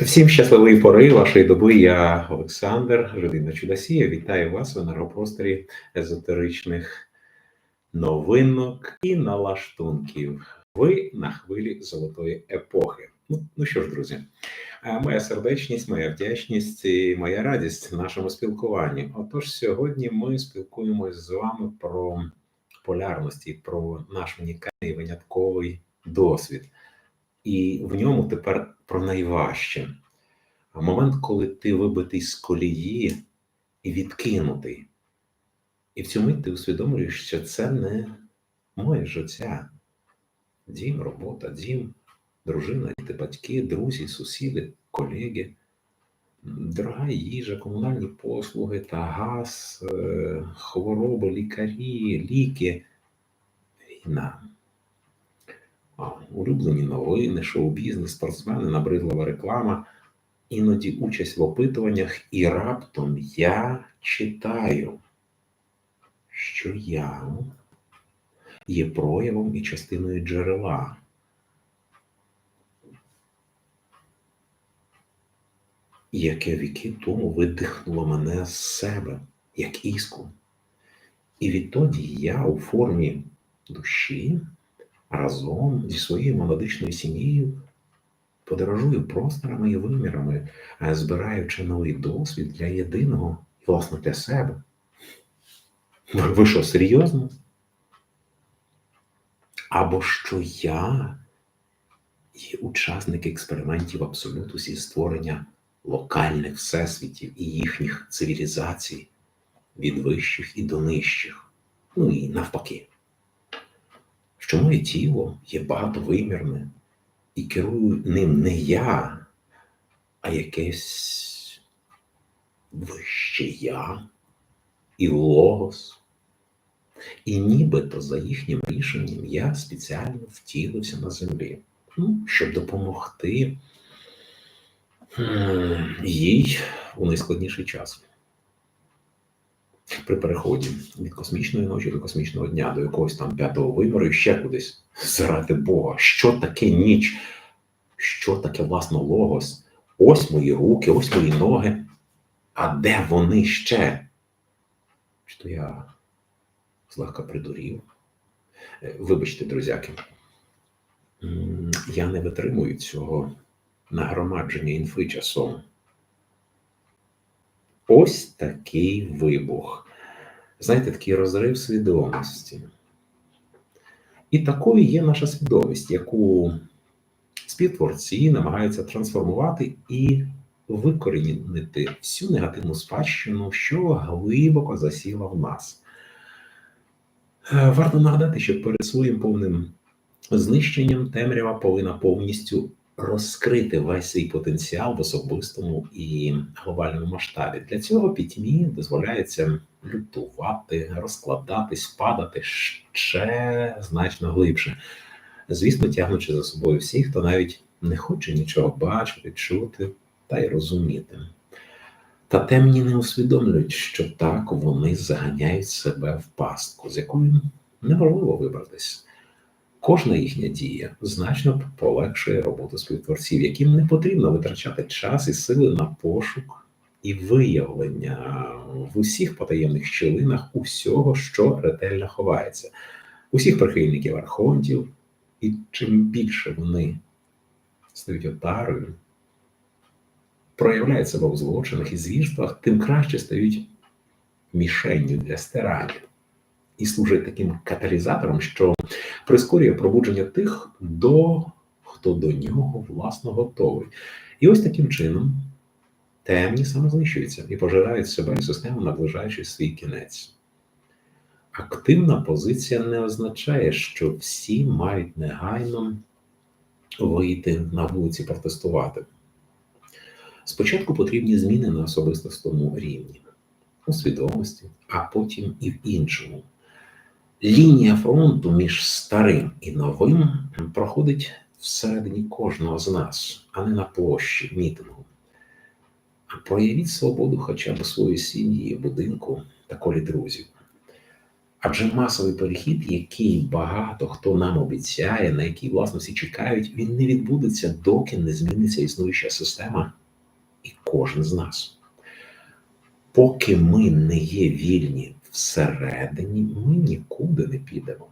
Всім щасливої пори вашої доби. Я Олександр, людина Чудосія. Вітаю вас в енергопросторі езотеричних новинок і налаштунків. Ви на хвилі золотої епохи. Ну, ну що ж, друзі, е, моя сердечність, моя вдячність і моя радість в нашому спілкуванні. Отож, сьогодні ми спілкуємося з вами про полярності, про наш унікальний винятковий досвід. І в ньому тепер про найважче. Момент, коли ти вибитий з колії і відкинутий. І в цю мить ти усвідомлюєш, що це не моє життя. Дім, робота, дім, дружина, діти, батьки, друзі, сусіди, колеги, дорога їжа, комунальні послуги та газ, е, хвороби, лікарі, ліки, війна улюблені новини, шоу-бізнес, спортсмени, набридлива реклама, іноді участь в опитуваннях, і раптом я читаю, що я є проявом і частиною джерела. Яке віки тому видихнуло мене з себе, як іску. І відтоді я у формі душі разом зі своєю молодичною сім'єю подорожую просторами і вимірами, збираючи новий досвід для єдиного і, власне, для себе. Ви що, серйозно? Або що я є учасник експериментів абсолюту зі створення локальних всесвітів і їхніх цивілізацій від вищих і до нижчих, ну і навпаки що моє тіло є багатовимірне, і керую ним не я, а якесь вище я і логос. І нібито за їхнім рішенням я спеціально втілився на землі, ну, щоб допомогти їй у найскладніший час при переході від космічної ночі до космічного дня, до якогось там п'ятого виміру і ще кудись. Заради Бога, що таке ніч? Що таке власно логос? Ось мої руки, ось мої ноги. А де вони ще? Що я злегка придурів? Е, вибачте, друзяки, я не витримую цього нагромадження інфи часом. Ось такий вибух. Знаєте, такий розрив свідомості. І такою є наша свідомість, яку співтворці намагаються трансформувати і викорінити всю негативну спадщину, що глибоко засіла в нас. Варто нагадати, що перед своїм повним знищенням темрява повинна повністю розкрити весь свій потенціал в особистому і глобальному масштабі. Для цього пітьмі дозволяється лютувати, розкладатись, падати ще значно глибше. Звісно, тягнучи за собою всіх, хто навіть не хоче нічого бачити, чути та й розуміти. Та темні не усвідомлюють, що так вони заганяють себе в пастку, з якою неможливо вибратись. Кожна їхня дія значно полегшує роботу співтворців, яким не потрібно витрачати час і сили на пошук і виявлення в усіх потаємних щілинах усього, що ретельно ховається, усіх прихильників архонтів, і чим більше вони стають отарою, проявляють себе у злочинах і звірствах, тим краще стають мішенню для стирання і служить таким каталізатором, що прискорює пробудження тих, до хто до нього власно готовий. І ось таким чином темні самознищуються і пожирають себе і систему, наближаючи свій кінець. Активна позиція не означає, що всі мають негайно вийти на вулиці протестувати. Спочатку потрібні зміни на особистостому рівні, у свідомості, а потім і в іншому. Лінія фронту між старим і новим проходить всередині кожного з нас, а не на площі мітингу. Проявіть свободу хоча б своїй сім'ї, будинку та колі друзів. Адже масовий перехід, який багато хто нам обіцяє, на який, власне, всі чекають, він не відбудеться, доки не зміниться існуюча система і кожен з нас. Поки ми не є вільні всередині, ми нікуди не підемо.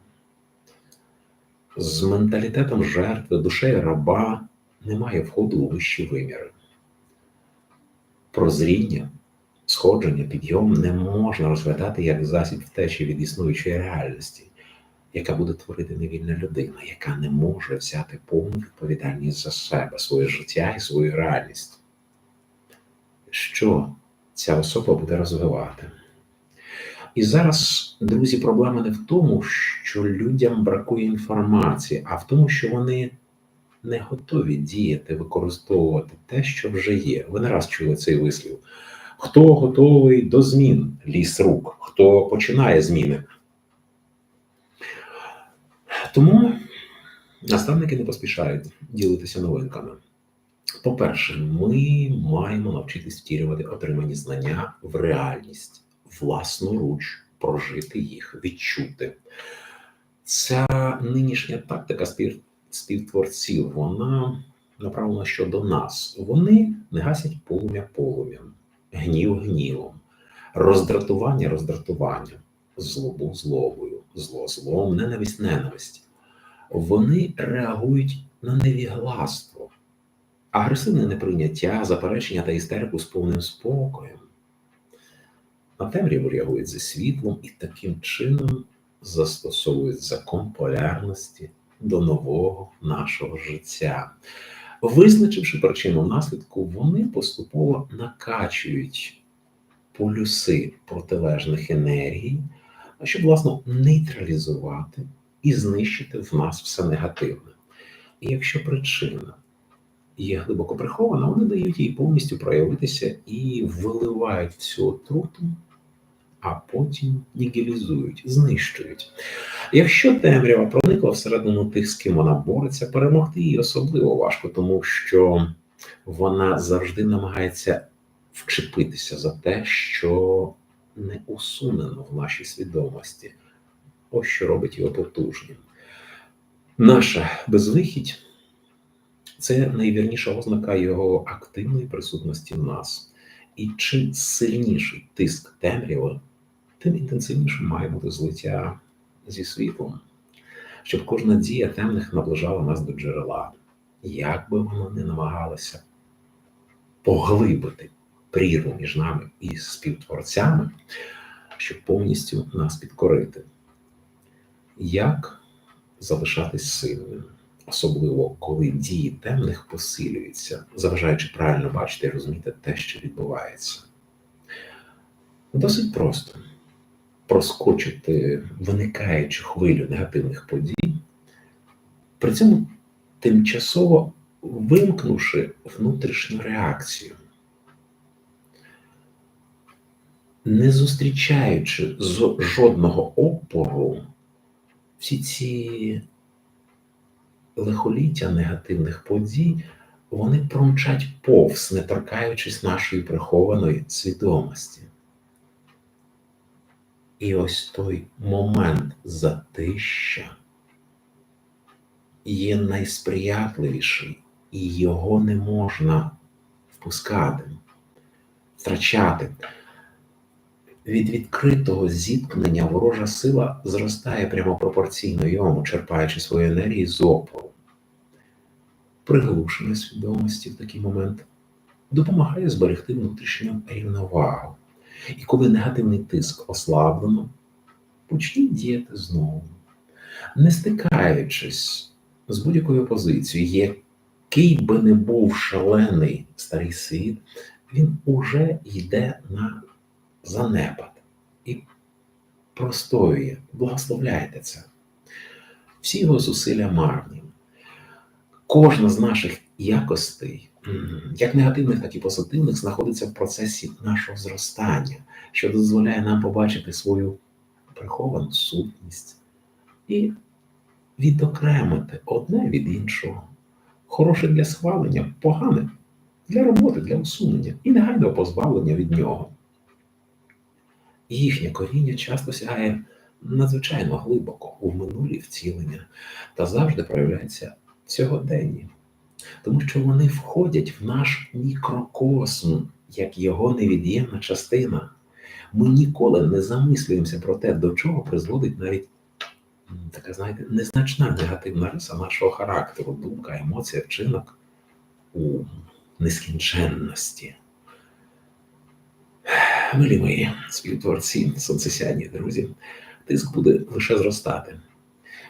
З менталітетом жертви, душею раба немає входу у вищі виміри. Прозріння, сходження, підйом не можна розглядати як засіб втечі від існуючої реальності, яка буде творити невільна людина, яка не може взяти повну відповідальність за себе, своє життя і свою реальність. Що ця особа буде розвивати? І зараз, друзі, проблема не в тому, що людям бракує інформації, а в тому, що вони не готові діяти, використовувати те, що вже є. Ви не раз чули цей вислів. Хто готовий до змін ліс рук, хто починає зміни. Тому наставники не поспішають ділитися новинками. По-перше, ми маємо навчитись втілювати отримані знання в реальність, власноруч прожити їх, відчути. Ця нинішня тактика співтворців, вона направлена щодо нас. Вони не гасять полум'я полум'ям, гнів гнівом, роздратування роздратуванням, злобу злобою, зло злом, ненависть ненависть. Вони реагують на невігластво, агресивне неприйняття, заперечення та істерику з повним спокоєм. На темряву реагують зі світлом і таким чином застосовують закон полярності до нового нашого життя. Визначивши причину наслідку, вони поступово накачують полюси протилежних енергій, щоб, власне, нейтралізувати і знищити в нас все негативне. І якщо причина є глибоко прихована, вони дають їй повністю проявитися і виливають всю отруту, а потім нігілізують, знищують. Якщо темрява проникла всередину тих, з ким вона бореться, перемогти її особливо важко, тому що вона завжди намагається вчепитися за те, що не усунено в нашій свідомості. Ось що робить його потужним. Наша безвихідь це найвірніша ознака його активної присутності в нас. І чим сильніший тиск темряви, тим інтенсивніше має бути злиття зі світлом, щоб кожна дія темних наближала нас до джерела, як би воно не намагалося поглибити прірву між нами і співтворцями, щоб повністю нас підкорити. Як залишатись сильним? Особливо коли дії темних посилюються, заважаючи правильно бачити і розуміти те, що відбувається. Досить просто проскочити виникаючу хвилю негативних подій, при цьому тимчасово вимкнувши внутрішню реакцію. Не зустрічаючи жодного опору, всі ці лихоліття негативних подій, вони промчать повз, не торкаючись нашої прихованої свідомості. І ось той момент затища є найсприятливіший, і його не можна впускати, втрачати. Від відкритого зіткнення ворожа сила зростає прямо пропорційно йому, черпаючи свою енергію з опору. Приглушення свідомості в такий момент допомагає зберегти внутрішню рівновагу. І коли негативний тиск ослаблено, почніть діяти знову, не стикаючись з будь-якою позицією, який би не був шалений старий світ, він уже йде на занепад і простоює, благословляйте це. Всі його зусилля марні. Кожна з наших якостей, як негативних, так і позитивних, знаходиться в процесі нашого зростання, що дозволяє нам побачити свою приховану сутність і відокремити одне від іншого. Хороше для схвалення, погане для роботи, для усунення і негайного позбавлення від нього їхнє коріння часто сягає надзвичайно глибоко у минулі втілення та завжди проявляються в сьогоденні, тому що вони входять в наш мікрокосм як його невід'ємна частина. Ми ніколи не замислюємося про те, до чого призводить навіть така, знаєте, незначна негативна риса нашого характеру, думка, емоція, вчинок у нескінченності. Милі мої співтворці, сонцесяні, друзі, тиск буде лише зростати.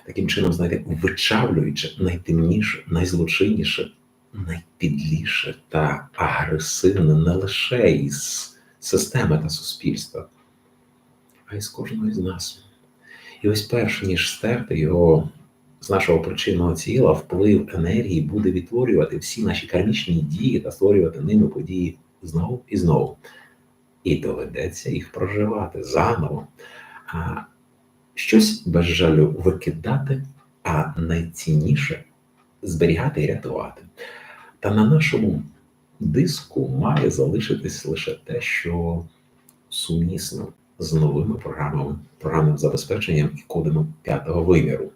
Таким чином, знаєте, вичавлюючи найтемніше, найзлочинніше, найпідліше та агресивне не лише із системи та суспільства, а й з кожного з нас. І ось перш ніж стерти його з нашого причинного тіла, вплив енергії буде відтворювати всі наші кармічні дії та створювати ними події знову і знову. І доведеться їх проживати заново. А щось без жалю викидати, а найцінніше зберігати і рятувати. Та на нашому диску має залишитись лише те, що сумісно з новими програмами, програмним забезпеченням і кодами п'ятого виміру.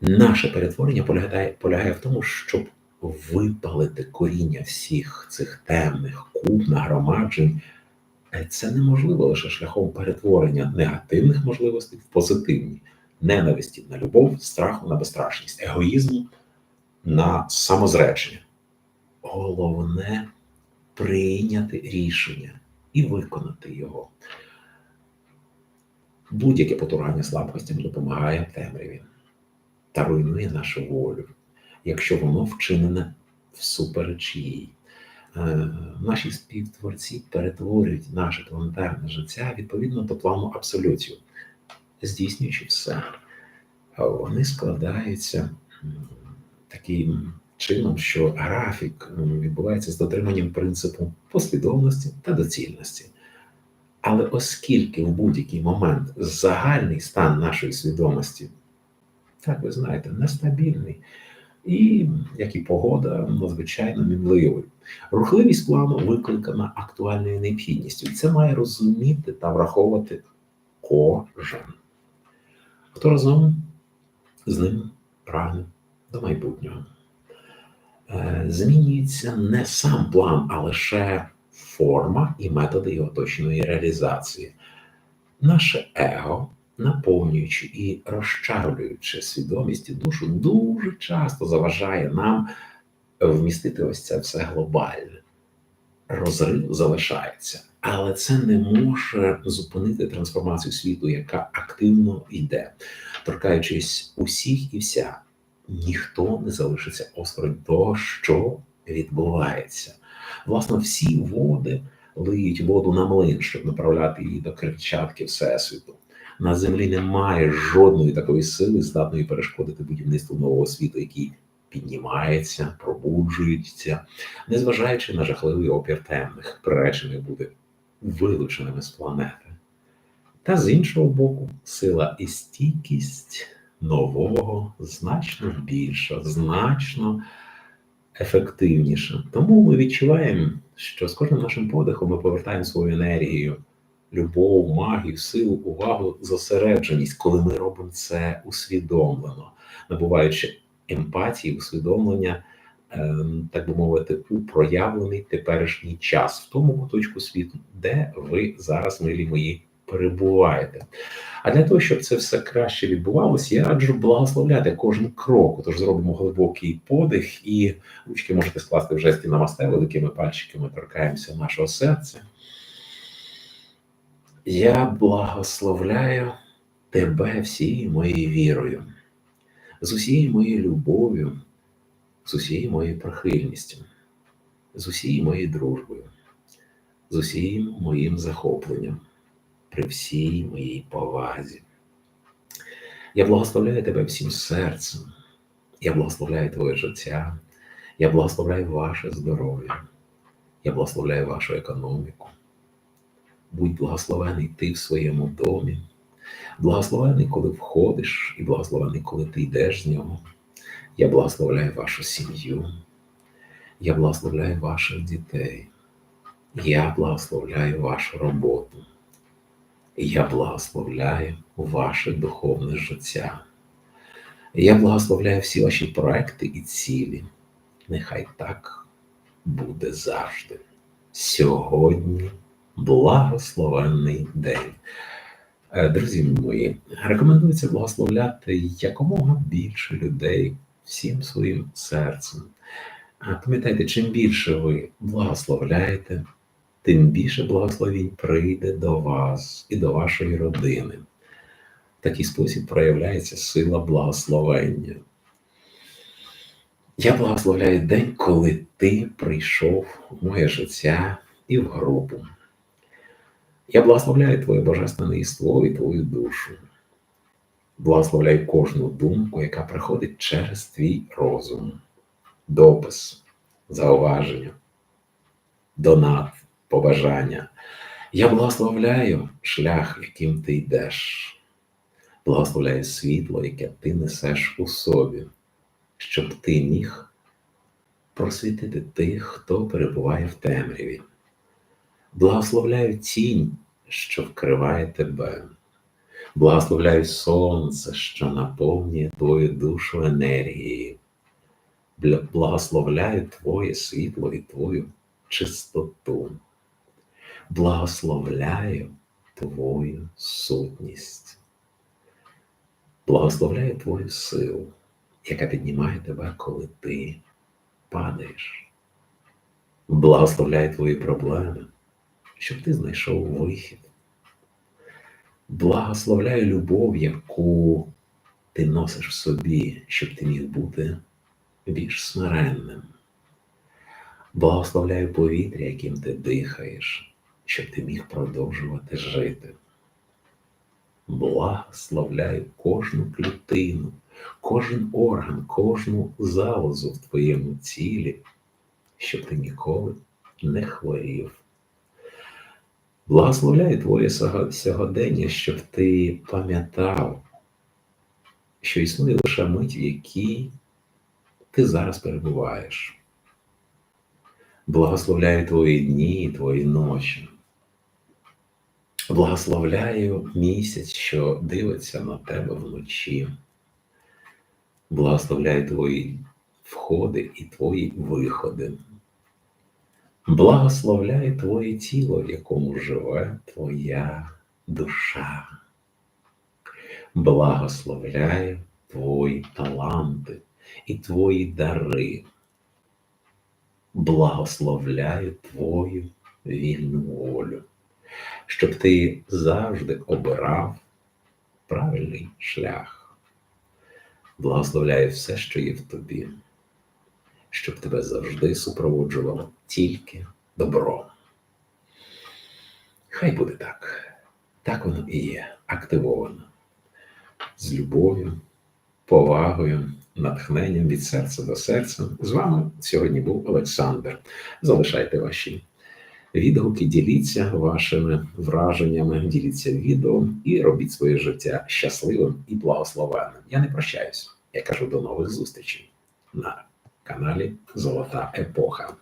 Наше перетворення полягає, полягає в тому, щоб випалити коріння всіх цих темних куб, нагромаджень. Це неможливо лише шляхом перетворення негативних можливостей в позитивні, ненависті на любов, страху на безстрашність, егоїзму на самозречення. Головне прийняти рішення і виконати його. Будь-яке потурання слабкостям допомагає темряві та руйнує нашу волю, якщо воно вчинене всупереч їй. Е, наші співтворці перетворюють наше планетарне життя відповідно до плану абсолютів, здійснюючи все. Вони складаються таким чином, що графік відбувається з дотриманням принципу послідовності та доцільності. Але оскільки в будь-який момент загальний стан нашої свідомості, так ви знаєте, нестабільний, і як і погода, надзвичайно мінливий. Рухливість плану викликана актуальною необхідністю. Це має розуміти та враховувати кожен, хто разом з ним прагне до майбутнього. Е, змінюється не сам план, а лише форма і методи його точної реалізації. Наше его, наповнюючи і розчавлюючи свідомість і душу, дуже часто заважає нам вмістити ось це все глобальне. Розрив залишається, але це не може зупинити трансформацію світу, яка активно йде, торкаючись усіх і вся ніхто не залишиться осторонь того, що відбувається. Власне, всі води лиють воду на млин, щоб направляти її до кричатки Всесвіту. На землі немає жодної такої сили, здатної перешкодити будівництву нового світу, який піднімається, пробуджується, незважаючи на жахливий опір темних, приречених буде вилученими з планети. Та з іншого боку, сила і стійкість нового, значно більша, значно ефективніша. Тому ми відчуваємо, що з кожним нашим подихом ми повертаємо свою енергію, любов, магію, силу, увагу, зосередженість, коли ми робимо це усвідомлено, набуваючи емпатії, усвідомлення. Ем, так би мовити, у проявлений теперішній час в тому куточку світу, де ви зараз, милі мої, перебуваєте. А для того, щоб це все краще відбувалося, я раджу благословляти кожен крок. Тож зробимо глибокий подих, і ручки можете скласти в жесті на масте, великими пальчиками торкаємося нашого серця. Я благословляю тебе всією моєю вірою, з усією моєю любов'ю, з усією моєю прихильністю, з усією моєю дружбою, з усією моїм захопленням при всій моїй повазі. Я благословляю тебе всім серцем. Я благословляю твоє життя. Я благословляю ваше здоров'я. Я благословляю вашу економіку. Будь благословений ти в своєму домі, благословений, коли входиш, і благословений, коли ти йдеш з нього. Я благословляю вашу сім'ю. Я благословляю ваших дітей. Я благословляю вашу роботу. Я благословляю ваше духовне життя. Я благословляю всі ваші проекти і цілі. Нехай так буде завжди. Сьогодні благословенний день. Е, друзі мої, рекомендується благословляти якомога більше людей всім своїм серцем. Пам'ятайте, чим більше ви благословляєте, тим більше благословінь прийде до вас і до вашої родини. В такий спосіб проявляється сила благословення. Я благословляю день, коли ти прийшов в моє життя і в групу. Я благословляю Твоє Божественне іство і Твою душу. Благословляю кожну думку, яка приходить через твій розум, допис, зауваження, донат, побажання. Я благословляю шлях, яким ти йдеш. Благословляю світло, яке ти несеш у собі, щоб ти міг просвітити тих, хто перебуває в темряві. Благословляю тінь, що вкриває тебе. Благословляю сонце, що наповнює твою душу енергією. Благословляю Твоє світло і Твою чистоту. Благословляю Твою сутність. Благословляю Твою силу, яка піднімає тебе, коли ти падаєш. Благословляю Твої проблеми, щоб ти знайшов вихід. Благословляю любов, яку ти носиш в собі, щоб ти міг бути більш смиренним. Благословляю повітря, яким ти дихаєш, щоб ти міг продовжувати жити. Благословляю кожну клітину, кожен орган, кожну залозу в твоєму тілі, щоб ти ніколи не хворів. Благословляю Твоє сьогодення, щоб ти пам'ятав, що існує лише мить, в якій ти зараз перебуваєш. Благословляю твої дні і твої ночі. Благословляю місяць, що дивиться на тебе вночі. Благословляю твої входи і твої виходи. Благословляю твоє тіло, в якому живе твоя душа. Благословляю твої таланти і твої дари. Благословляю твою вільну волю, щоб ти завжди обирав правильний шлях. Благословляю все, що є в тобі щоб тебе завжди супроводжувало тільки добро. Хай буде так. Так воно і є, активовано. З любов'ю, повагою, натхненням від серця до серця. З вами сьогодні був Олександр. Залишайте ваші відгуки, діліться вашими враженнями, діліться відео і робіть своє життя щасливим і благословенним. Я не прощаюсь. Я кажу до нових зустрічей. на каналі Золота Епоха.